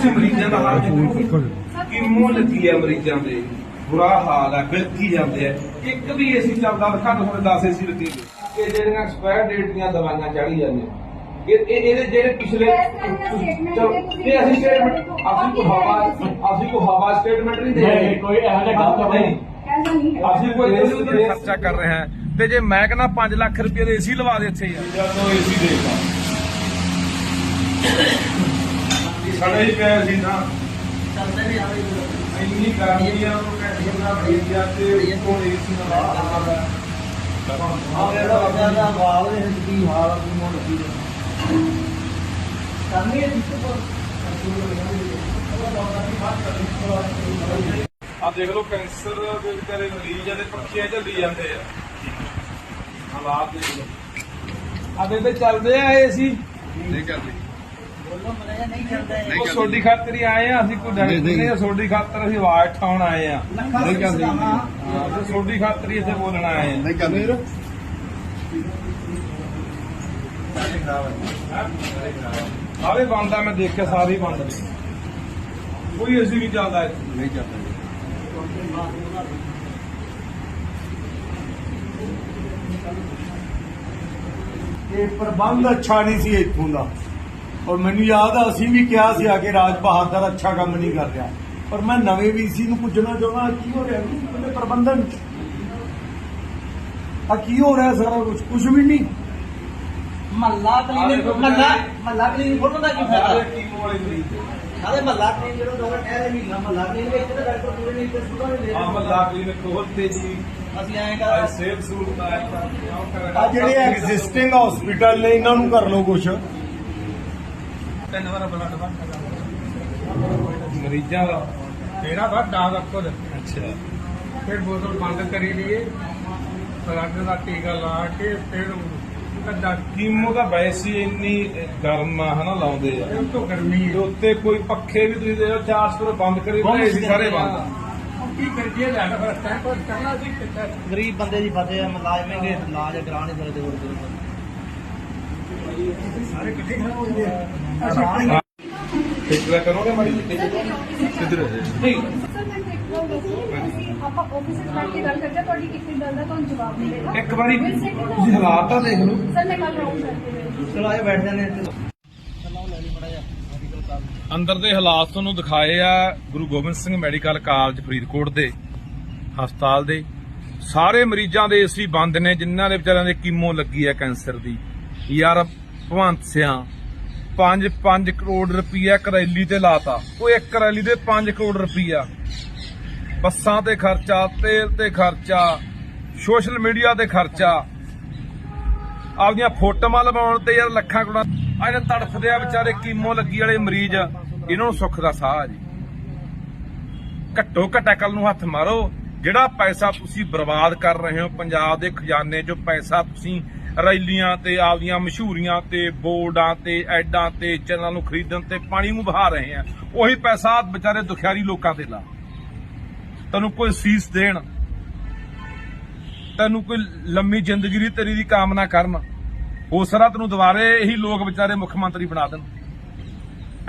ਤੁਸੀਂ ਮਰੀਜ਼ਾਂ ਦਾ ਹਾਲ ਦੇਖੋ। ਕਿੰਮੋ ਲੱਗੀ ਹੈ ਮਰੀਜ਼ਾਂ ਦੇ? ਬੁਰਾ ਹਾਲ ਹੈ ਬਿਲਕੀ ਜਾਂਦੇ ਆ ਇੱਕ ਵੀ ਏਸੀ ਚੱਲਦਾ ਦੋ ਹੁਣ 10 ਏਸੀ ਲੱਗੇ। ਇਹ ਜਿਹੜੀਆਂ ਐਕਸਪਾਇਰ ਡੇਟ ਦੀਆਂ ਦਵਾਈਆਂ ਚੜੀ ਜਾਂਦੀਆਂ। ਇਹ ਇਹ- ਇਹਦੇ ਜਿਹੜੇ ਪਿਛਲੇ ਚਲੋ ਇਹ ਅਸੀਂ ਸਟੇਟਮੈਂਟ ਅਸੀਂ ਕੋ ਹਵਾ ਅਸੀਂ ਕੋ ਹਵਾ ਸਟੇਟਮੈਂਟ ਨਹੀਂ ਦੇ ਰਹੇ। ਕੋਈ ਇਹੋ ਜਿਹਾ ਗੱਲ ਤਾਂ ਨਹੀਂ। ਐਸਾ ਨਹੀਂ ਹੈ ਅਸੀਂ ਕੋਈ ਖਰਚਾ ਕਰ ਰਹੇ ਹਾਂ। ਤੇ ਜੇ ਮੈਂ ਕਹਿੰਦਾ 5 ਲੱਖ ਰੁਪਏ ਦੇ ਏਸੀ ਲਵਾ ਦੇ ਇੱਥੇ ਯਾਰ ਜਦੋਂ ਏਸੀ ਦੇਖਦਾ ਸਾਡੇ ਹੀ ਪਿਆ ਸੀ ਨਾ। ਇੰਨੀ ਗਰਮੀ ਆ ਉਹ ਨਾ ਬੜੀ ਆ ਤੇ ਕੋਲ ਏਸੀ ਨਾ ਬਾਹਰ ਆਉਂਦਾ ਆ ਦਾ ਕੀ ਹਾਲ ਕੀ ਮੋੜ ਕਰਨੀ ਹੈ ਆ ਦੇਖ ਲਓ ਕੈਂਸਰ ਦੇ ਵਿਚਾਰੇ ਮਰੀਜ਼ ਆ ਤੇ ਪੱਖੀਆਂ ਝੱਲੀ ਜਾਂਦੇ ਆ। ਹਾਲਾਤ ਦੇਖ ਲਓ। ਆ ਬੇਬੇ ਚੱਲਦੇ ਆ ਏਸੀ ਨਹੀਂ ਚੱਲਦਾ ਉਹ ਸੋਡੀ ਖਾਤਰ ਹੀ ਆਏ ਆ ਅਸੀਂ ਕੋਈ ਡਰ ਨਹੀਂ ਆ ਸੋਡੀ ਖਾਤਰ ਅਸੀਂ ਆਵਾਜ਼ ਠਾਉਣ ਆਏ ਆ। ਨਹੀਂ ਕਰਦੇ ਹਾਂ ਤੇ ਸੋਡੀ ਖਾਤਰ ਹੀ ਇੱਥੇ ਬੋਲਣ ਆਏ ਆ। ਨਹੀਂ ਕਰਦੇ ਸਾਰੇ ਬੰਦ ਆ ਮੈਂ ਦੇਖਿਆ ਸਾਰੇ ਹੀ ਬੰਦ ਨੇ। ਕੋਈ ਨਹੀਂ ਚੱਲਦਾ ਨਹੀਂ ਇਹ ਪ੍ਰਬੰਧ ਅੱਛਾ ਨਹੀਂ ਸੀ ਇੱਥੋਂ ਦਾ। ਔਰ ਮੈਨੂੰ ਯਾਦ ਆ ਅਸੀਂ ਵੀ ਕਿਹਾ ਸੀ ਆ ਕੇ ਰਾਜ ਬਹਾਦਰ ਅੱਛਾ ਕੰਮ ਨਹੀਂ ਕਰ ਰਿਹਾ। ਪਰ ਮੈਂ ਨਵੇਂ ਵੀਸੀ ਨੂੰ ਪੁੱਛਣਾ ਚਾਹੁੰਦਾ ਕੀ ਹੋ ਰਿਹਾ? ਉਹਦੇ ਪ੍ਰਬੰਧਨ। ਆ ਕੀ ਹੋ ਰਿਹਾ ਸਾਰਾ ਕੁਝ ਕੁਝ ਵੀ ਨਹੀਂ। ਮੱਲਾ ਕਲੀਨਿਕ ਮੱਲਾ ਮੱਲਾ ਕਲੀਨਿਕ ਖੋਲਣ ਦਾ ਕੀ ਫਾਇਦਾ? ਟੀਮ ਵਾਲੇ ਮਰੀਜ਼ ਨਾਲੇ ਮੱਲਾ ਕਲੀਨਿਕ ਜਿਹੜਾ ਦੋਵੇਂ ਠਹਿਰੇ ਮਹੀਨਾ ਮੱਲਾ ਕਲੀਨਿਕ ਵਿੱਚ ਤਾਂ ਡਾਕਟਰ ਪੂਰੇ ਨਹੀਂ ਤੇ ਸੁਧਾ ਨਹੀਂ ਆ ਮੱਲਾ ਕਲੀਨਿਕ ਖੋਲਤੇ ਜੀ ਅਸੀਂ ਐਂ ਆ ਕਰ ਸੇਵ ਸਹੂਲਤ ਆ ਆ ਜਿਹੜੇ ਐਗਜ਼ਿਸਟਿੰਗ ਹਸਪੀਟਲ ਨੇ ਇਹਨਾਂ ਨੂੰ ਕਰ ਲਓ ਕੁਝ ਤਿੰਨ ਵਾਰ ਬਲੱਡ ਬੰਦ ਮਰੀਜ਼ਾਂ ਦਾ। ਮੇਰਾ ਅੱਕੋ ਦੇ ਅੱਛਾ। ਫਿਰ ਬੋਤਲ ਬੰਦ ਕਰੀ ਲਈਏ। ਬਲੱਡ ਦਾ ਟੀਕਾ ਲਾ ਕੇ ਫਿਰ ਕੱਦਾ ਕੀਮੋ ਦਾ ਵੈਸੇ ਹੀ ਇੰਨੀ ਗਰਮ ਆ ਹਨਾ ਲਾਉਂਦੇ ਆ। ਇਹ ਤੋਂ ਗਰਮੀ ਤੇ ਉੱਤੇ ਕੋਈ ਪੱਖੇ ਵੀ ਤੁਸੀਂ ਦੇਖੋ 400 ਰੁਪਏ ਬੰਦ ਕਰੀ ਪਏ ਸੀ ਸਾਰੇ ਬੰਦ। ਹੁਣ ਕੀ ਕਰੀਏ ਲੈਣ ਫਿਰ ਟਾਈਮ ਪਰ ਕਰਨਾ ਸੀ ਕਿੱਥੇ ਗਰੀਬ ਬੰਦੇ ਦੀ ਫਤਿਹ ਮੁਲਾਜ਼ਮੇਗੇ ਇਲਾਜ ਕਰਾ ਨਹੀਂ ਸਕਦੇ ਹੋਰ ਹੋ ਟਿਕਲਾ ਕਰੋਗੇ ਮਾੜੀ ਕਿੱਧਰ ਹੈ ਨਹੀਂ ਆਪਾਂ ਆਫਿਸ ਵਿੱਚ ਬੈਠ ਕੇ ਗੱਲ ਕਰਦੇ ਤੁਹਾਡੀ ਕਿੰਨੀ ਗੱਲ ਦਾ ਤੁਹਾਨੂੰ ਜਵਾਬ ਮਿਲੇਗਾ ਇੱਕ ਵਾਰੀ ਤੁਸੀਂ ਹਾਲਾਤ ਤਾਂ ਦੇਖ ਲਓ ਸਰ ਮੈਂ ਕੱਲ ਰਾਉਂਡ ਚਲੋ ਆਏ ਬੈਠ ਜਾਂਦੇ ਇੱਥੇ ਅੰਦਰ ਦੇ ਹਾਲਾਤ ਤੁਹਾਨੂੰ ਦਿਖਾਏ ਆ, ਗੁਰੂ ਗੋਬਿੰਦ ਸਿੰਘ ਮੈਡੀਕਲ ਕਾਲਜ ਫਰੀਦਕੋਟ ਦੇ ਹਸਪਤਾਲ ਦੇ। ਸਾਰੇ ਮਰੀਜ਼ਾਂ ਦੇ ਏਸੀ ਬੰਦ ਨੇ, ਜਿਨ੍ਹਾਂ ਦੇ ਵਿਚਾਰਿਆਂ ਦੇ ਕੀਮੋ ਲੱਗੀ ਹੈ ਕੈਂਸਰ ਦੀ। ਯਾਰ ਭਵੰਤ ਸਿਆਂ 5-5 ਕਰੋੜ ਰੁਪਈਆ ਕਰੈਲੀ ਤੇ ਲਾਤਾ। ਉਹ ਇੱਕ ਕਰੈਲੀ ਦੇ 5 ਕਰੋੜ ਰੁਪਈਆ। ਬੱਸਾਂ ਤੇ ਖਰਚਾ, ਤੇਲ ਤੇ ਖਰਚਾ, ਸੋਸ਼ਲ ਮੀਡੀਆ ਤੇ ਖਰਚਾ। ਆਪਦੀਆਂ ਫੋਟੋਆਂ ਲਵਾਉਣ ਤੇ ਯਾਰ ਲੱਖਾਂ ਕਰੋੜਾਂ। ਆ ਜਿਹੜੇ ਤੜਫਦੇ ਆ ਵਿਚਾਰੇ ਕੀਮੋ ਲੱਗੀ ਵਾਲੇ ਮਰੀਜ਼, ਇਹਨਾਂ ਨੂੰ ਸੁੱਖ ਦਾ ਸਾਹ ਆ ਜੀ। ਘੱਟੋ ਘੱਟ ਕੱਲ ਨੂੰ ਹੱਥ ਮਾਰੋ। ਜਿਹੜਾ ਪੈਸਾ ਤੁਸੀਂ ਬਰਬਾਦ ਕਰ ਰਹੇ ਹੋ ਪੰਜਾਬ ਦੇ ਖਜ਼ਾਨੇ 'ਚੋਂ, ਪੈਸਾ ਤੁਸੀਂ ਰੈਲੀਆਂ ਤੇ ਆਪਦੀਆਂ ਮਸ਼ਹੂਰੀਆਂ ਤੇ ਬੋਰਡਾਂ ਤੇ ਐਡਾਂ ਤੇ ਚੈਨਲਾਂ ਨੂੰ ਖਰੀਦਣ ਤੇ ਪਾਣੀ ਨੂੰ ਬਹਾ ਰਹੇ ਆ। ਉਹੀ ਪੈਸਾ ਵਿਚਾਰੇ ਦੁਖਿਆਰੀ ਲੋਕਾਂ ਤੇ ਲਾ। ਤੈਨੂੰ ਕੋਈ ਸੀਸ ਦੇਣ, ਤੈਨੂੰ ਕੋਈ ਲੰਮੀ ਜ਼ਿੰਦਗੀ ਦੀ ਤੇਰੀ ਦੀ ਕਾਮਨਾ ਕਰਨ ਹੋ ਸਕਦਾ ਤੈਨੂੰ ਦੁਬਾਰੇ ਇਹੀ ਲੋਕ ਵਿਚਾਰੇ ਮੁੱਖ ਮੰਤਰੀ ਬਣਾ ਦੇਣ।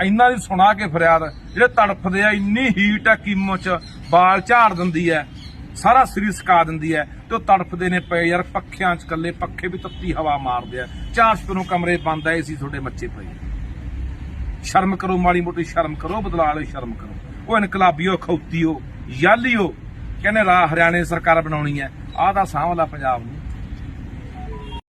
ਇੰਨਾ ਦੀ ਸੁਣਾ ਕੇ ਫਰਿਆਦ, ਜਿਹੜੇ ਤੜਫਦੇ ਆ, ਇੰਨੀ ਹੀਟ ਆ, ਕੀਮੋ ਚ ਬਾਲ ਝਾੜ ਦਿੰਦੀ ਐ ਸਾਰਾ ਸਰੀਰ ਸਕਾ ਦਿੰਦੀ ਹੈ ਤੇ ਉਹ ਤੜਫਦੇ ਨੇ ਪਏ ਯਾਰ, ਪੱਖਿਆਂ ਚ ਕੱਲੇ ਪੱਖੇ ਵੀ ਤੱਤੀ ਹਵਾ ਮਾਰਦੇ ਆ। ਚਾਰ ਸਪਰੋਂ ਕਮਰੇ ਬੰਦ ਆਏ ਸੀ ਤੁਹਾਡੇ ਮੱਚੇ ਪਏ ਸ਼ਰਮ ਕਰੋ, ਮਾੜੀ ਮੋਟੀ ਸ਼ਰਮ ਕਰੋ, ਬਦਲਾ ਲਓ, ਸ਼ਰਮ ਕਰੋ। ਉਹ ਇਨਕਲਾਬੀਓ ਖੌਤੀਓ ਯਾਲੀਓ ਕਹਿੰਦੇ ਰਾ ਹਰਿਆਣੇ ਸਰਕਾਰ ਬਣਾਉਣੀ ਹੈ। ਆਹ ਦਾ ਸਾਂਭਲਾ ਪੰਜਾਬ ਨੂੰ।